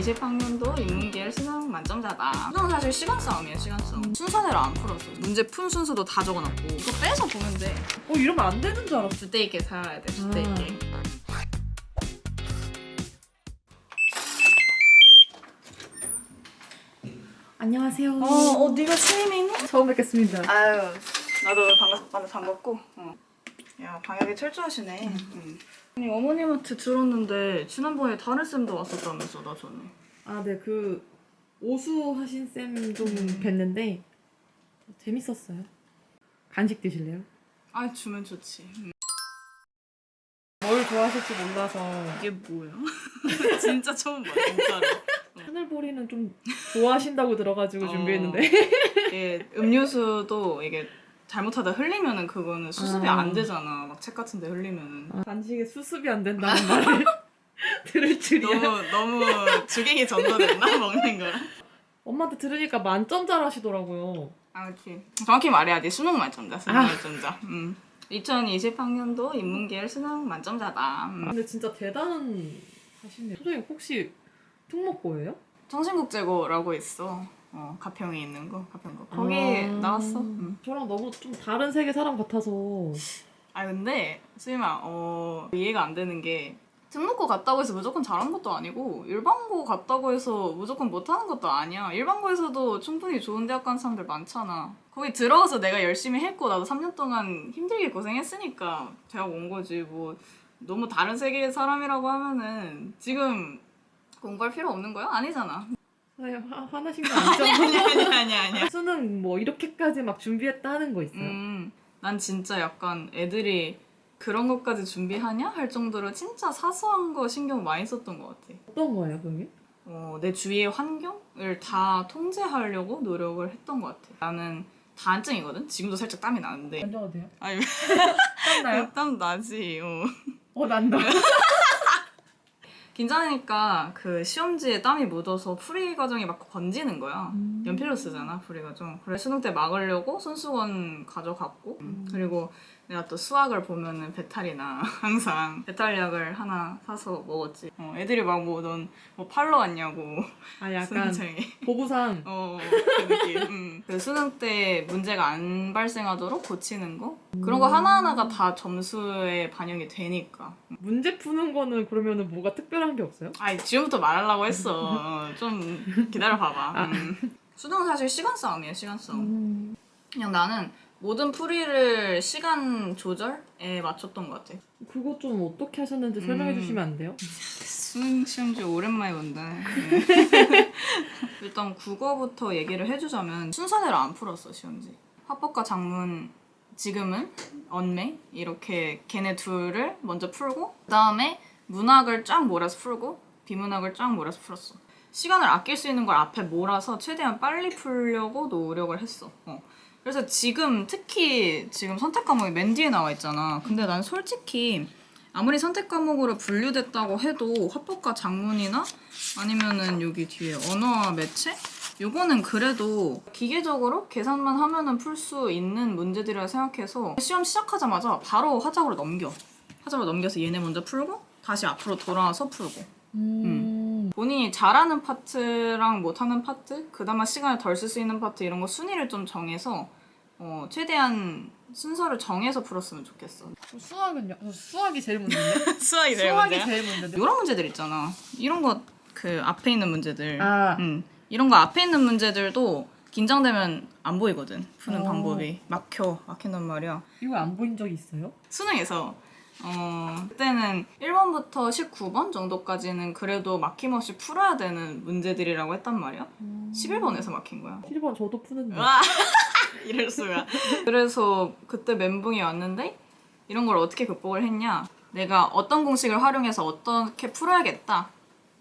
2020학년도 인문계열 수능 만점자다. 수능은 사실 시간 싸움이에요, 시간 싸움. 순서대로 안 풀었어. 문제 푼 순서도 다 적어놨고. 이거 빼서 보면 돼. 어 이러면 안 되는 줄 알았어. 주대 있게 살아야 돼, 주대 아. 있게. 안녕하세요. 어, 어, 네가 취임이니? 처음 뵙겠습니다. 아유, 나도 반갑, 반갑고. 어. 야, 방역에 철저하시네. 응. 아니, 어머님한테 들었는데 지난번에 다른 쌤도 왔었다면서 나 전에. 아, 네, 그 오수 하신 쌤 좀 뵀는데 재밌었어요. 간식 드실래요? 아, 주면 좋지. 응. 뭘 좋아하실지 몰라서 이게 뭐야? 진짜 처음 봐, 진짜로. 하늘보리는 좀 좋아하신다고 들어가지고 어. 준비했는데 이게 음료수도 이게 잘못하다 흘리면은 그거는 수습이 아. 안 되잖아. 막 책 같은데 흘리면은. 간식에 수습이 안 된다는 말을 들을 줄이야. 너무 너무 주객이 전도됐나 먹는 거랑. 엄마한테 들으니까 만점잘 하시더라고요. 아, 그렇지. 정확히 말해야지. 수능 만점자, 수능 아. 만점자. 음. 2020학년도 인문계열 수능 만점자다. 음. 근데 진짜 대단한 하시네요. 선생님 혹시 특목고예요? 청신국제고라고 있어. 어, 가평에 있는 거, 가평고. 거기 아. 나왔어. 음. 저랑 너무 좀 다른 세계 사람 같아서 아 근데 수임아 어 이해가 안 되는 게 특목고 갔다고 해서 무조건 잘하는 것도 아니고 일반고 갔다고 해서 무조건 못하는 것도 아니야 일반고에서도 충분히 좋은 대학 간 사람들 많잖아 거기 들어가서 내가 열심히 했고 나도 3년 동안 힘들게 고생했으니까 대학 온 거지 뭐 너무 다른 세계의 사람이라고 하면은 지금 공부할 필요 없는 거야? 아니잖아 아니, 화, 화나신 거 아니죠? 아니 아니 아니 아니 수능 뭐 이렇게까지 막 준비했다 하는 거 있어요? 음, 난 진짜 약간 애들이 그런 것까지 준비하냐 할 정도로 진짜 사소한 거 신경 많이 썼던 것 같아. 어떤 거예요 그게? 어, 내 주위의 환경을 다 통제하려고 노력을 했던 것 같아. 나는 다한증이거든. 지금도 살짝 땀이 나는데. 만져도 돼요? 아니 땀나요? 땀 나지. 어. 어 난다 긴장하니까 그 시험지에 땀이 묻어서 풀이 과정이 막 번지는 거야. 음. 연필로 쓰잖아 풀이 과정. 그래 수능 때 막으려고 손수건 가져갔고 그리고 내가 또 수학을 보면은 배탈이나 항상 배탈약을 하나 사서 먹었지. 어, 애들이 막 뭐 넌뭐 팔러 왔냐고 아 약간 수능장에. 보부상 어, 그 느낌. 음. 그 수능 때 문제가 안 발생하도록 고치는 거 그런 거 하나 하나가 다 점수에 반영이 되니까. 문제 푸는 거는 그러면은 뭐가 특별한 게 없어요? 아니 지금부터 말하려고 했어. 어, 좀 기다려 봐봐. 아. 음. 수능은 사실 시간 싸움이에요. 시간 싸움. 음. 그냥 나는 모든 풀이를 시간 조절에 맞췄던 것 같아. 그거 좀 어떻게 하셨는지 설명해 음. 주시면 안 돼요? 수능 시험지 오랜만에 본다. 네. 일단 국어부터 얘기를 해주자면 순서대로 안 풀었어 시험지. 화법과 작문 지금은 언매 이렇게 걔네 둘을 먼저 풀고 그 다음에 문학을 쫙 몰아서 풀고 비문학을 쫙 몰아서 풀었어. 시간을 아낄 수 있는 걸 앞에 몰아서 최대한 빨리 풀려고 노력을 했어. 어. 그래서 지금 특히 지금 선택 과목이 맨 뒤에 나와 있잖아. 근데 난 솔직히 아무리 선택 과목으로 분류됐다고 해도 화법과 작문이나 아니면은 여기 뒤에 언어와 매체 요거는 그래도 기계적으로 계산만 하면은 풀 수 있는 문제들이라 생각해서 시험 시작하자마자 바로 화작으로 넘겨. 화작으로 넘겨서 얘네 먼저 풀고 다시 앞으로 돌아와서 풀고. 음. 본인이 잘하는 파트랑 못하는 파트, 그나마 시간을 덜 쓸 수 있는 파트 이런 거 순위를 좀 정해서 어, 최대한 순서를 정해서 풀었으면 좋겠어. 수학은요? 저 수학이 제일 문제인데? 수학이 수학이 제일 문제인데? 이런 문제들 있잖아. 이런 거 그 앞에 있는 문제들. 아 음, 이런 거 앞에 있는 문제들도 긴장되면 안 보이거든. 푸는 어. 방법이 막혀 막힌단 말이야. 이거 안 보인 적이 있어요? 수능에서 어 그때는 1번부터 19번 정도까지는 그래도 막힘없이 풀어야 되는 문제들이라고 했단 말이야. 11번에서 막힌 거야. 7번 저도 푸는데 와 이럴 수가. 그래서 그때 멘붕이 왔는데 이런 걸 어떻게 극복을 했냐? 내가 어떤 공식을 활용해서 어떻게 풀어야겠다.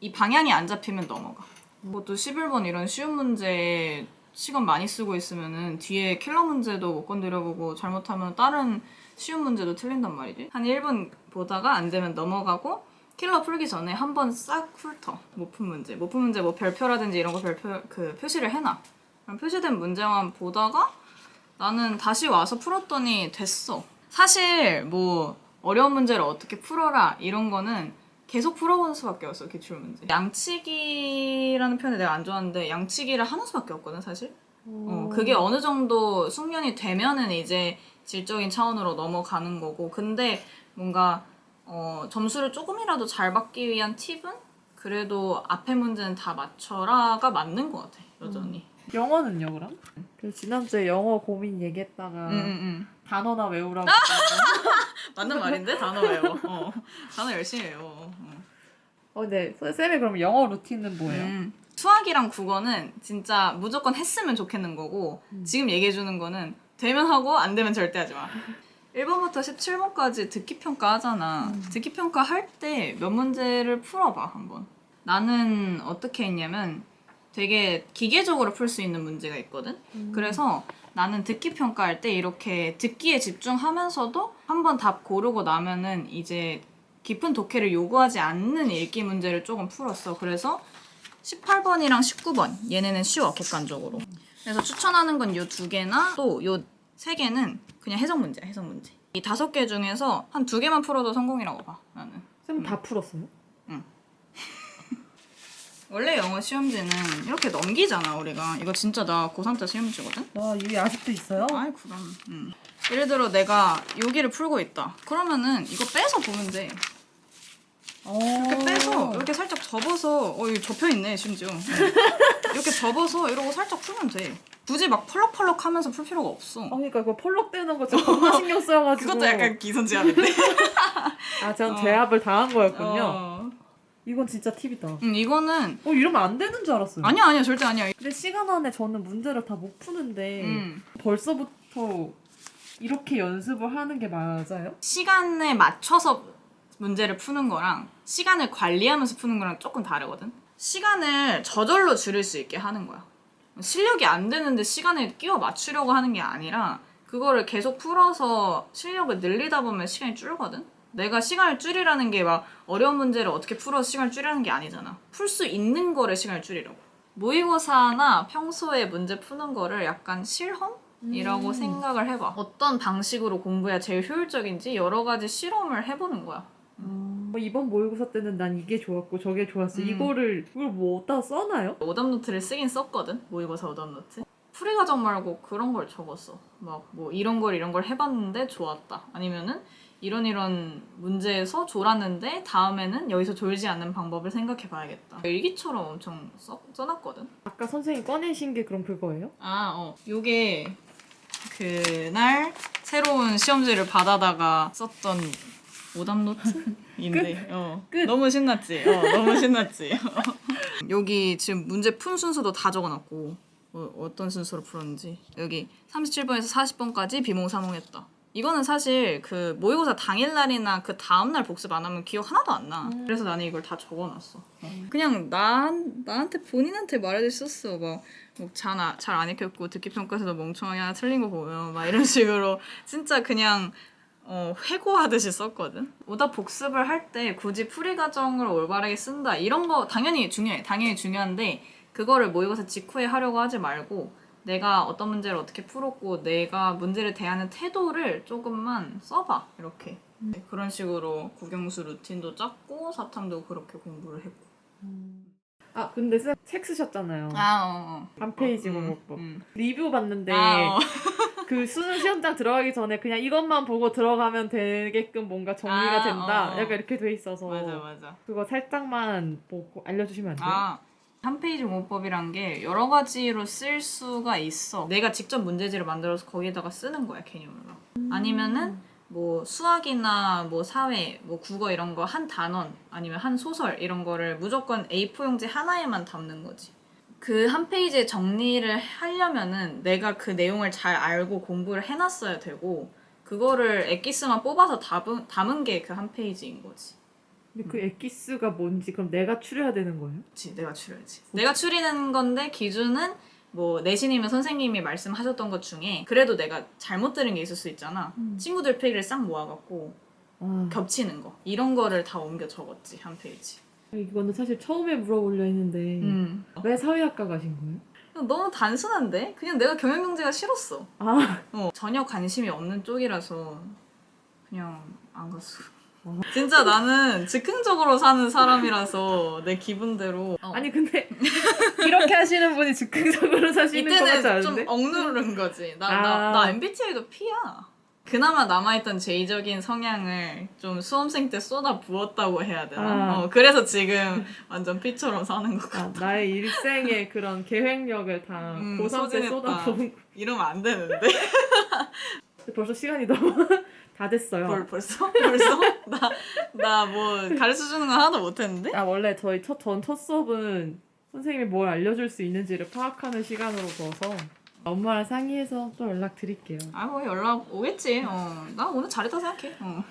이 방향이 안 잡히면 넘어가. 그것도 11번 이런 쉬운 문제에 시간 많이 쓰고 있으면은 뒤에 킬러 문제도 못 건드려보고 잘못하면 다른 쉬운 문제도 틀린단 말이지. 한 1분 보다가 안 되면 넘어가고 킬러 풀기 전에 한 번 싹 훑어. 못 푼 문제. 못 푼 문제 뭐 별표라든지 이런 거 별표 그 표시를 해놔. 그럼 표시된 문제만 보다가 나는 다시 와서 풀었더니 됐어. 사실 뭐 어려운 문제를 어떻게 풀어라 이런 거는 계속 풀어보는 수밖에 없어 기출 문제. 양치기라는 표현을 내가 안 좋아하는데 양치기를 하는 수밖에 없거든 사실. 어, 그게 어느 정도 숙련이 되면은 이제 질적인 차원으로 넘어가는 거고 근데 뭔가 어, 점수를 조금이라도 잘 받기 위한 팁은 그래도 앞에 문제는 다 맞춰라가 맞는 것 같아 여전히. 영어는요 그럼? 그 지난주에 영어 고민 얘기했다가 응, 응, 응. 단어나 외우라고 맞는 말인데 단어 외워. 어. 단어 열심히 외워. 어. 어 근데 쌤이 그럼 영어 루틴은 뭐예요? 음. 수학이랑 국어는 진짜 무조건 했으면 좋겠는 거고 음. 지금 얘기해 주는 거는 되면 하고 안 되면 절대 하지 마. 1번부터 17번까지 듣기 평가 하잖아. 음. 듣기 평가 할 때 몇 문제를 풀어 봐 한번. 나는 어떻게 했냐면 되게 기계적으로 풀 수 있는 문제가 있거든. 음. 그래서 나는 듣기 평가할 때 이렇게 듣기에 집중하면서도 한 번 답 고르고 나면은 이제 깊은 독해를 요구하지 않는 읽기 문제를 조금 풀었어. 그래서 18번이랑 19번 얘네는 쉬워 객관적으로. 그래서 추천하는 건 요 두 개나 또 요 세 개는 그냥 해석 문제야 해석 문제. 이 다섯 개 중에서 한 두 개만 풀어도 성공이라고 봐 나는. 쌤 다 풀었어요? 원래 영어 시험지는 이렇게 넘기잖아 우리가. 이거 진짜 나 고3 때 시험지거든. 와 이게 아직도 있어요? 아이 그럼. 음. 예를 들어 내가 여기를 풀고 있다. 그러면은 이거 빼서 보면 돼. 이렇게 빼서 이렇게 살짝 접어서 어 이거 접혀 있네 심지어. 어. 이렇게 접어서 이러고 살짝 풀면 돼. 굳이 막 펄럭펄럭 하면서 풀 필요가 없어. 아 그러니까 그 펄럭대는 거 진짜 겁나 신경 쓰여가지고 그것도 약간 기선제압인데. 아전 어. 제압을 당한 거였군요 어. 이건 진짜 팁이다 어 음, 이거는 이러면 안 되는 줄 알았어요 아니야 아니야 절대 아니야. 근데 시간 안에 저는 문제를 다 못 푸는데 음. 벌써부터 이렇게 연습을 하는 게 맞아요? 시간에 맞춰서 문제를 푸는 거랑 시간을 관리하면서 푸는 거랑 조금 다르거든. 시간을 저절로 줄일 수 있게 하는 거야. 실력이 안 되는데 시간을 끼워 맞추려고 하는 게 아니라 그거를 계속 풀어서 실력을 늘리다 보면 시간이 줄거든. 내가 시간을 줄이라는 게 막 어려운 문제를 어떻게 풀어서 시간을 줄이라는 게 아니잖아. 풀 수 있는 거를 시간을 줄이라고. 모의고사나 평소에 문제 푸는 거를 약간 실험 이라고 음. 생각을 해봐. 어떤 방식으로 공부해야 제일 효율적인지 여러 가지 실험을 해보는 거야. 뭐 이번 모의고사 때는 난 이게 좋았고 저게 좋았어 음. 이거를 이걸 뭐 어디다 써놔요? 오답 노트를 쓰긴 썼거든 모의고사 오답 노트 풀이 과정 말고 그런 걸 적었어 막 뭐 이런 걸 이런 걸 해봤는데 좋았다 아니면은 이런 이런 문제에서 졸았는데 다음에는 여기서 졸지 않는 방법을 생각해 봐야겠다. 일기처럼 엄청 써, 써놨거든. 아까 선생님 꺼내신 게 그럼 그거예요? 아 어. 요게 그날 새로운 시험지를 받아다가 썼던 오답 노트인데 어, 끝. 너무 신났지? 어, 너무 신났지? 여기 지금 문제 푼 순서도 다 적어놨고 어, 어떤 순서로 풀었는지. 여기 37번에서 40번까지 비몽사몽했다 이거는 사실 그 모의고사 당일날이나 그 다음날 복습 안 하면 기억 하나도 안 나. 음. 그래서 나는 이걸 다 적어놨어. 어. 그냥 나 나한테 본인한테 있어. 막 잘안 익혔고 듣기 평가에서도 멍청하게 하나 틀린 거 보면 막 이런 식으로 진짜 그냥 어, 회고하듯이 썼거든. 오답 복습을 할 때 굳이 풀이 과정을 올바르게 쓴다 이런 거 당연히 중요해. 당연히 중요한데 그거를 모의고사 직후에 하려고 하지 말고 내가 어떤 문제를 어떻게 풀었고 내가 문제를 대하는 태도를 조금만 써봐 이렇게 네, 그런 식으로 국영수 루틴도 짰고 사탐도 그렇게 공부를 했고 아 근데 쌤 책 쓰셨잖아요 아 어, 어. 한 페이지 음, 공부법 음. 리뷰 봤는데 아, 어. 그 수능 시험장 들어가기 전에 그냥 이것만 보고 들어가면 되게끔 뭔가 정리가 아, 된다 어, 어. 약간 이렇게 돼 있어서 맞아 맞아 그거 살짝만 보고 알려주시면 안 돼요? 아, 한 페이지 공부법이란 게 여러 가지로 쓸 수가 있어. 내가 직접 문제지를 만들어서 거기에다가 쓰는 거야, 개념으로. 아니면은 뭐 수학이나 뭐 사회, 뭐 국어 이런 거 한 단원 아니면 한 소설 이런 거를 무조건 A4 용지 하나에만 담는 거지. 그 한 페이지에 정리를 하려면은 내가 그 내용을 잘 알고 공부를 해놨어야 되고 그거를 엑기스만 뽑아서 담은, 담은 게 그 한 페이지인 거지. 근데 그 엑기스가 뭔지 그럼 내가 추려야 되는 거예요? 그치 내가 추려야지. 내가 추리는 건데 기준은 뭐 내신이면 선생님이 말씀하셨던 것 중에 그래도 내가 잘못 들은 게 있을 수 있잖아. 음. 친구들 페이지를 싹 모아갖고 아. 겹치는 거. 이런 거를 다 옮겨 적었지 한 페이지. 이거는 사실 처음에 물어보려 했는데 음. 왜 사회학과 가신 거예요? 너무 단순한데? 그냥 내가 경영경제가 싫었어. 아. 어, 전혀 관심이 없는 쪽이라서 그냥 안 갔어 진짜 나는 즉흥적으로 사는 사람이라서 내 기분대로 어. 아니 근데 이렇게 하시는 분이 즉흥적으로 사시는 것 같지 이때는 좀 않은데? 억누른 거지. 나, 나, 아. 나 MBTI도 P야. 그나마 남아있던 제이적인 성향을 좀 수험생 때 쏟아 부었다고 해야 되나? 아. 어, 그래서 지금 완전 P처럼 사는 것 같아. 아, 나의 일생의 그런 계획력을 다 음, 고3 때 소진했다. 쏟아부은 이러면 안 되는데. 벌써 시간이 너무 다 됐어요. 벌, 벌써? 벌써? 나, 나 뭐 가르쳐 주는 거 하나도 못했는데? 아 원래 저희 첫 전 첫 수업은 선생님이 뭘 알려줄 수 있는지를 파악하는 시간으로 둬서 엄마랑 상의해서 또 연락 드릴게요. 아, 뭐 연락 오겠지. 어. 나 오늘 잘했다 생각해. 어.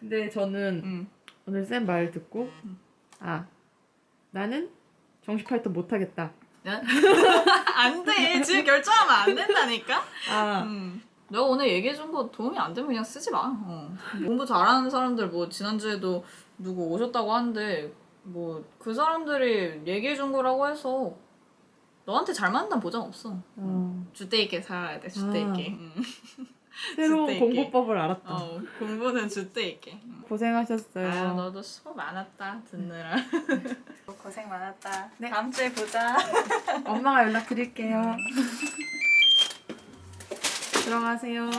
근데 저는 음. 오늘 쌤 말 듣고 아 나는 정시 파이터 못하겠다. 안 돼. 지금 결정하면 안 된다니까? 아 음. 내가 오늘 얘기해준 거 도움이 안 되면 그냥 쓰지 마. 어. 공부 잘하는 사람들 뭐 지난주에도 누구 오셨다고 하는데 뭐 그 사람들이 얘기해준 거라고 해서 너한테 잘 맞는 보장 없어. 어, 주대 있게 살아야 돼. 주대 아. 있게. 음. 새로운 있게. 공부법을 알았다. 어, 공부는 주대 있게. 음. 고생하셨어요. 아 너도 수고 많았다 듣느라. 고생 많았다. 네. 다음 주에 보자. 엄마가 연락 드릴게요. 들어가세요.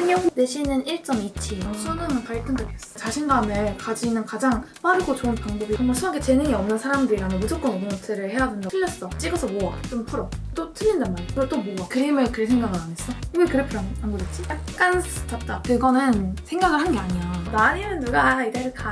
안녕 내신은 1.27 수능은 발등급이었어 자신감을 가지는 가장 빠르고 좋은 방법이 정말 수학에 재능이 없는 사람들이라면 무조건 오버노트를 해야 된다 틀렸어. 찍어서 모아. 좀 풀어. 또 틀린단 말이야. 그걸 또 모아. 그림을 그릴 생각을 안 했어? 왜 그래프를 안, 안 그렸지? 약간 답답. 그거는 생각을 한 게 아니야. 나 아니면 누가 이대를 가